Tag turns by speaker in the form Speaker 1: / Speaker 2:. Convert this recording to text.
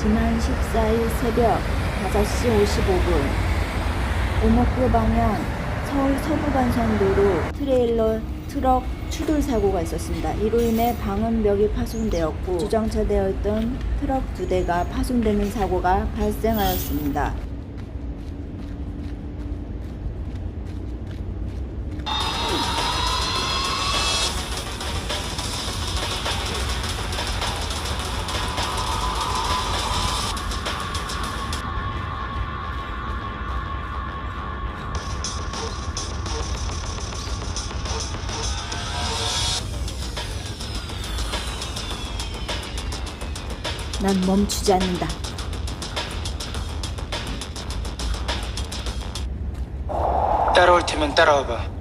Speaker 1: 지난 14일 새벽 5시 55분 오목교 방향 서울 서부간선도로 트레일러 트럭 추돌 사고가 있었습니다. 이로 인해 방음벽이 파손되었고 주정차되어 있던 트럭 두 대가 파손되는 사고가 발생하였습니다. 난 멈추지 않는다.
Speaker 2: 따라올 테면 따라와봐.